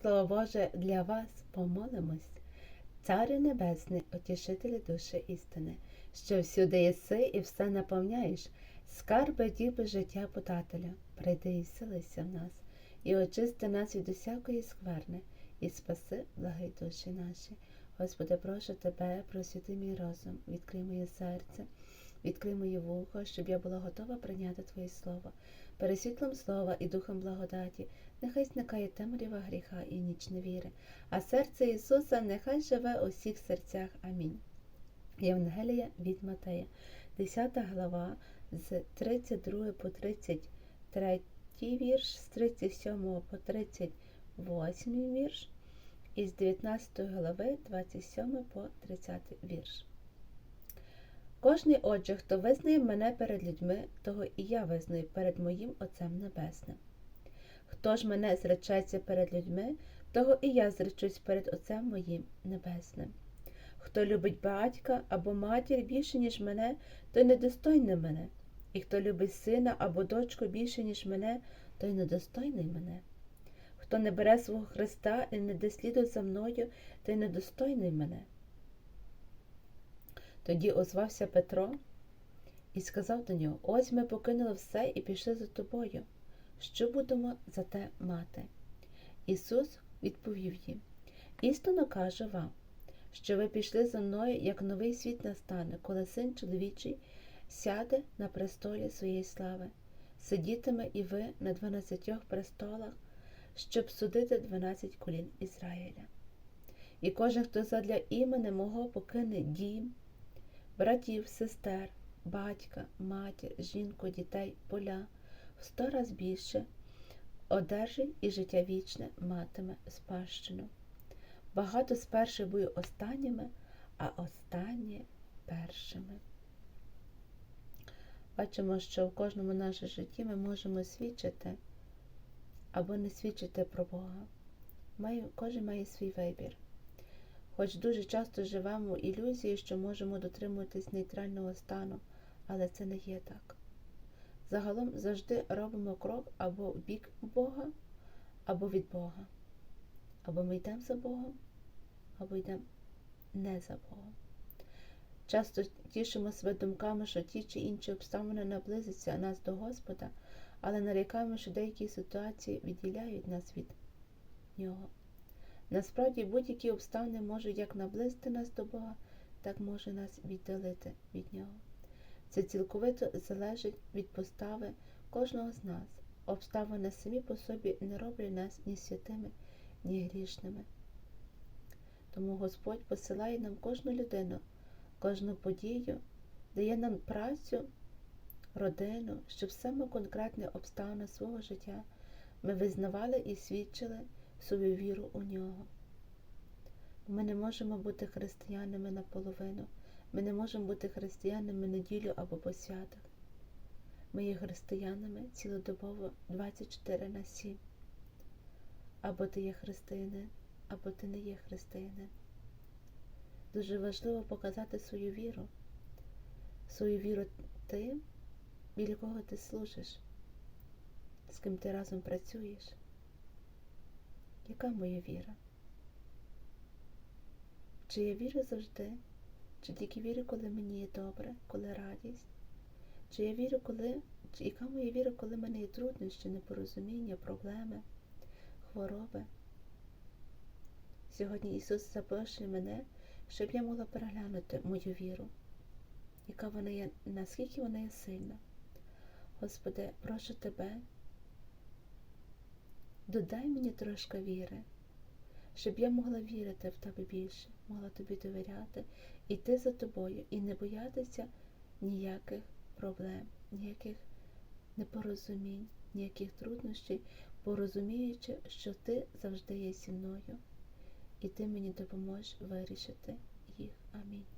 Слово Боже, для вас помолимось. Царю Небесний, утішителі душі істини, що всюди єси і все наповняєш, скарби діби життя подателя, прийди і вселися в нас, і очисти нас від усякої скверни, і спаси благи душі наші. Господи, прошу Тебе, просвіти мій розум, відкрий моє серце, відкрий моє вухо, щоб я була готова прийняти Твоє Слово. Пересвітлом слова і духом благодаті, нехай зникає темрява гріха і ніч невіри, а серце Ісуса нехай живе у всіх серцях. Амінь. Євангелія від Матея, 10 глава, з 32 по 33 вірш, з 37 по 38 вірш, і з 19 глави, 27 по 30 вірш. Кожний отже, хто визнає мене перед людьми, того і я визнаю перед моїм Отцем Небесним. Хто ж мене зречеться перед людьми, того і я зречусь перед Отцем моїм Небесним. Хто любить батька або матір більше, ніж мене, той недостойний мене, і хто любить сина або дочку більше, ніж мене, той недостойний мене. Хто не бере свого Христа і не дослідує за мною, той недостойний мене. Тоді озвався Петро і сказав до нього: Ось ми покинули все і пішли за тобою. Що будемо за те мати? Ісус відповів їм: Істинно кажу вам, що ви пішли за мною, як новий світ настане, коли син чоловічий сяде на престолі своєї слави, сидітиме і ви на дванадцятьох престолах, щоб судити дванадцять колін Ізраїля. І кожен, хто задля імени мого покине дім, братів, сестер, батька, матір, жінку, дітей, поля, в сто раз більше, одержить і життя вічне матиме спадщину. Багато з перших були останніми, а останні першими. Бачимо, що в кожному нашому житті ми можемо свідчити або не свідчити про Бога. Кожен має свій вибір. Хоч дуже часто живемо в ілюзії, що можемо дотримуватись нейтрального стану, але це не є так. Загалом завжди робимо крок або в бік Бога, або від Бога. Або ми йдемо за Богом, або йдемо не за Богом. Часто тішимо себе думками, що ті чи інші обставини наблизяться нас до Господа, але нарікаємо, що деякі ситуації відділяють нас від Нього. Насправді будь-які обставини можуть як наблизити нас до Бога, так може нас віддалити від Нього. Це цілковито залежить від постави кожного з нас. Обставини самі по собі не роблять нас ні святими, ні грішними. Тому Господь посилає нам кожну людину, кожну подію, дає нам працю, родину, щоб саме конкретні обставини свого життя ми визнавали і свідчили свою віру у нього. Ми не можемо бути християнами наполовину. Ми не можемо бути християнами неділю або по святах. Ми є християнами цілодобово 24 на 7. Або ти є християнин, або ти не є християнин. Дуже важливо показати свою віру, свою віру тим, біля кого ти служиш, з ким ти разом працюєш. Яка моя віра? Чи я вірю завжди? Чи тільки вірю, коли мені є добре, коли радість? Чи я вірю, коли, чи яка моя віра, коли в мене є труднощі, непорозуміння, проблеми, хвороби? Сьогодні Ісус запрошує мене, щоб я могла переглянути мою віру, яка вона є, наскільки вона є сильна. Господи, прошу Тебе, додай мені трошки віри, щоб я могла вірити в Тебе більше, могла тобі довіряти, іти за тобою і не боятися ніяких проблем, ніяких непорозумінь, ніяких труднощів, бо розуміючи, що ти завжди є зі мною, і ти мені допоможеш вирішити їх. Амінь.